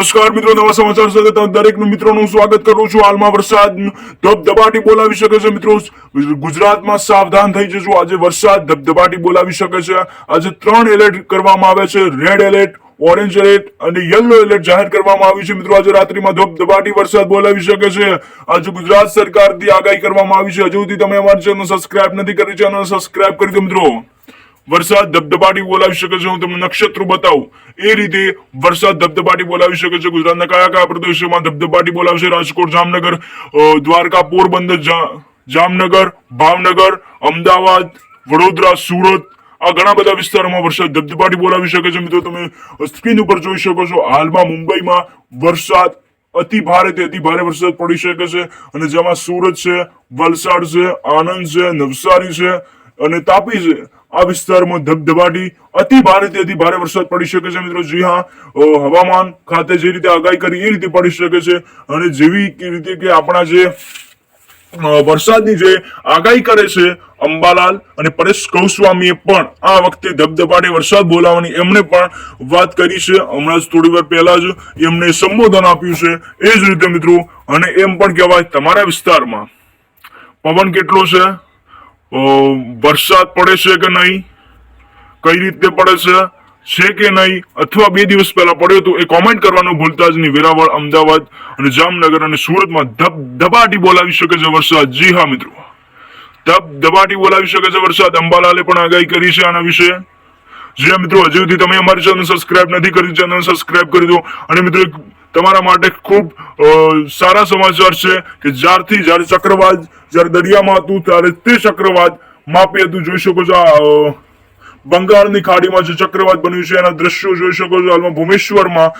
નમસ્કાર મિત્રો, નવા સમાચાર સાથે દરેક મિત્રોનું સ્વાગત કરું છું. હાલમાં વરસાદ ધબધબાટી બોલાવી શકે છે મિત્રો. ગુજરાતમાં સાવધાન થઈ જજો. આજે વરસાદ ધબધબાટી બોલાવી શકે છે. આજે ત્રણ એલર્ટ કરવામાં આવે છે. રેડ એલર્ટ, ઓરેન્જ એલર્ટ અને યલો એલર્ટ જાહેર કરવામાં આવ્યું છે. મિત્રો, આજે રાત્રિમાં ધબધબાટી, વરસાદ બોલાવી શકે છે. આજે ગુજરાત સરકારથી આગાહી કરવામાં આવી છે. હજુ સુધી તમે અમારી ચેનલ સબસ્ક્રાઇબ નથી કરી. ચેનલ સબસ્ક્રાઇબ કરી દો મિત્રો. વરસાદ ધબધબાટી બોલાવી શકે છે, હું તમને નક્ષત્રો બતાવું. એ રીતે વરસાદ ધબધબાટી બોલાવી શકે છે, ગુજરાતના કયા કયા પ્રદેશોમાં ધબધબાટી બોલાવશે? રાજકોટ, જામનગર દ્વારકા, પોરબંદર જામનગર, ભાવનગર, અમદાવાદ, વડોદરા, સુરત, આ ઘણા બધા વિસ્તારોમાં વરસાદ ધબધબાટી બોલાવી શકે છે. મિત્રો, તમે સ્ક્રીન ઉપર જોઈ શકો છો, હાલમાં મુંબઈમાં વરસાદ અતિ ભારે તે અતિ ભારે વરસાદ પડી શકે છે અને જેમાં સુરત છે, વલસાડ છે, આણંદ છે, નવસારી છે અને તાપી છે. આ વિસ્તારમાં ધબધબાટી અતિ ભારેથી અતિ ભારે વરસાદ પડી શકે છે મિત્રો. જી હા હવામાન ખાતે જે રીતે આગાહી કરી, એ રીતે પડી શકે છે. અને જેવી રીતે કે આપણા જે વરસાદની જે આગાહી કરે છે અંબાલાલ અને પરેશ કૌસ્વામીએ પણ આ વખતે ધબધબાટી, વરસાદ બોલાવવાની એમણે પણ વાત કરી છે. હમણાં જ થોડી વાર પહેલા જ એમને સંબોધન આપ્યું છે. એ જ રીતે મિત્રો, અને એમ પણ કહેવાય, તમારા વિસ્તારમાં પવન કેટલો છે? વરસાદ પડે છે કે નહીં? કઈ રીતે પડે છે? છે કે નહીં? અથવા બે દિવસ પહેલા પડ્યો તો એ કોમેન્ટ કરવાનું ભૂલતા જ નહીં. વેરાવળ, અમદાવાદ અને જામનગર અને સુરતમાં ધબધબાટી બોલાવી શકે છે વરસાદ. જી હા, મિત્રો. ધબધબાટી બોલાવી શકે છે વરસાદ. અંબાલાલે પણ આગાહી કરી છે આના વિશે. જી મિત્રો. હજુ સુધી તમે અમારી ચેનલ સબસ્ક્રાઇબ નથી કરી, ચેનલ સબસ્ક્રાઇબ કરી દો. અને મિત્રો તમારા માટે ખૂબ સારા સમાચાર છે કે જ્યારથી જ્યારે ચક્રવાત, જ્યારે દરિયામાં હતું ત્યારે તે ચક્રવાત માપી હતું. જોઈ શકો છો બંગાળની ખાડીમાં જે ચક્રવાત બન્યું છે, એના દ્રશ્યો જોઈ શકો છો. હાલમાં ભૂમેશ્વરમાં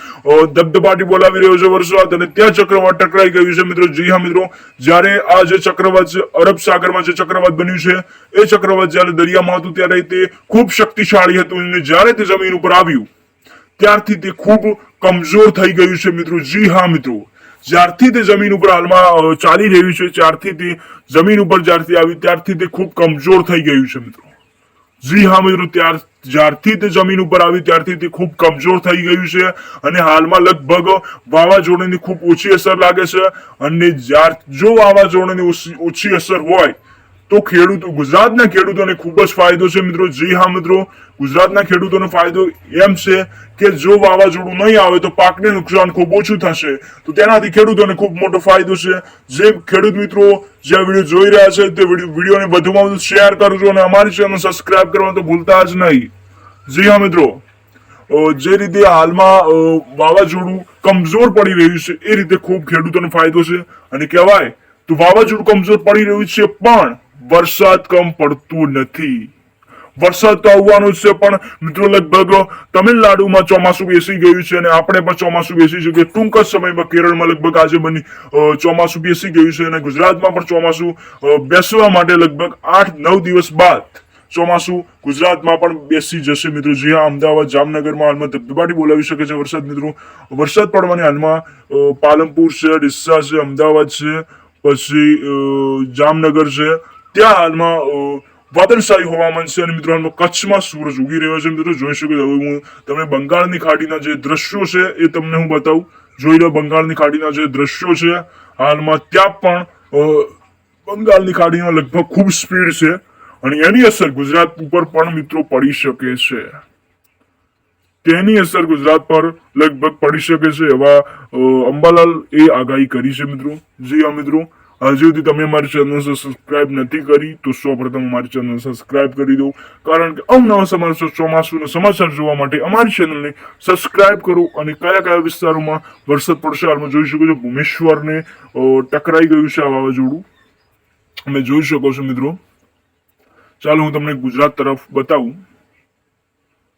ધબધબાટી બોલાવી રહ્યો છે વરસાદ અને ત્યાં ચક્રવાત ટકરાઈ ગયું છે. મિત્રો, જી હા, મિત્રો, જ્યારે આ જે ચક્રવાત છે, અરબ સાગરમાં જે ચક્રવાત બન્યું છે, એ ચક્રવાત જ્યારે દરિયામાં હતું ત્યારે તે ખૂબ શક્તિશાળી હતું. અને જ્યારે તે જમીન ઉપર આવ્યું ત્યારથી તે ખૂબ કમજોર થઈ ગયું છે મિત્રો. જી હા મિત્રો. જ્યારથી તે જમીન ઉપર હાલમાં ચાલી રહ્યું છે, ત્યારથી તે જમીન ઉપર જ્યારથી આવી, ત્યારથી તે ખૂબ કમજોર થઈ ગયું છે મિત્રો. જી હા મિત્રો, ત્યાર, જ્યારથી તે જમીન ઉપર આવી, ત્યારથી તે ખૂબ કમજોર થઈ ગયું છે અને હાલમાં લગભગ વાવાઝોડાની ખૂબ ઓછી અસર લાગે છે અને જ્યાર, જો વાવાઝોડાની ઓછી- અસર હોય તો ખેડૂતો, ગુજરાતના ખેડૂતોને ખૂબ જ ફાયદો છે મિત્રો. જી હા મિત્રો, ગુજરાતના ખેડૂતોનો ફાયદો એમ છે કે જો વાવાઝોડું નહીં આવે તો પાકને નુકસાન ખૂબ ઓછું થશે. તો તેનાથી ખેડૂતોને ખૂબ મોટો ફાયદો છે. જે ખેડૂત મિત્રો જે વીડિયો જોઈ રહ્યા છે, તે વિડીયો- વિડીયોને વધુમાં વધુ શેર કરજો અને અમારી ચેનલ સબસ્ક્રાઇબ કરવા તો ભૂલતા જ નહીં. જી હા મિત્રો જે રીતે હાલમાં વાવાઝોડું કમજોર પડી રહ્યું છે, એ રીતે ખૂબ ખેડૂતોને ફાયદો છે. અને કહેવાય, તો વાવાઝોડું કમજોર પડી રહ્યું છે પણ વરસાદ કમ પડતું નથી. વરસાદ તો આવવાનો છે, પણ મિત્રો લગભગ તમિલનાડુમાં ચોમાસું બેસી ગયું છે અને આપણે પણ ચોમાસું બેસી છે ટૂંક જ સમયમાં કેરળમાં લગભગ આજે બની ચોમાસું બેસી ગયું છે અને ગુજરાતમાં પણ ચોમાસું બેસવા માટે લગભગ આઠ, નવ દિવસ બાદ ચોમાસું ગુજરાતમાં પણ બેસી જશે. મિત્રો, જે અમદાવાદ, જામનગરમાં હાલમાં ધબધબાટી બોલાવી શકે છે વરસાદ, મિત્રો. વરસાદ પડવાની હાલમાં પાલનપુર છે ડિસ્સા છે, અમદાવાદ છે, પછી જામનગર છે ત્યાં હાલમાં વાદળશાહી હવામાન છે અને મિત્રો કચ્છમાં સૂરજ ઉગી રહ્યો છે મિત્રો જોઈ શકો છો હું તમને બંગાળની ખાડીના જે દ્રશ્યો છે એ તમને હું બતાવું જોઈ લો બંગાળની ખાડીના જે દ્રશ્યો છે હાલમાં ત્યાં પણ બંગાળની ખાડીમાં લગભગ ખૂબ સ્પીડ છે અને એની અસર ગુજરાત ઉપર પણ મિત્રો પડી શકે છે તેની અસર ગુજરાત પર લગભગ પડી શકે છે એવા અંબાલાલ એ આગાહી કરી છે મિત્રો જી હા મિત્રો હજુ સુધી તમે મારી ચેનલ સબસ્ક્રાઇબ નથી કરી, તો સૌપ્રથમ મારી ચેનલ સબસ્ક્રાઇબ કરી દો. કારણ કે અવનવા સમાચાર ચોમાસુના સમાચાર જોવા માટે અમારી ચેનલને સબસ્ક્રાઇબ કરો અને કયા કયા વિસ્તારોમાં વરસાદ પડશે હાલમાં જોઈ શકો છો. ભૂમેશ્વરને ટકરાઈ ગયું છે આ વાવાઝોડું. તમે જોઈ શકો છો મિત્રો. ચાલો હું તમને ગુજરાત તરફ બતાવું.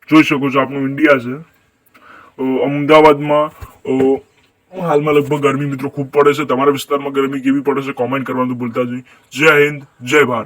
જોઈ શકો છો આપણું ઇન્ડિયા છે. અમદાવાદમાં હાલમાં લગભગ ગરમી મિત્રો ખૂબ પડે છે. તમારા વિસ્તારમાં ગરમી કેવી પડે છે? કોમેન્ટ કરવાનું ભૂલતા જ જય હિન્દ, જય ભારત.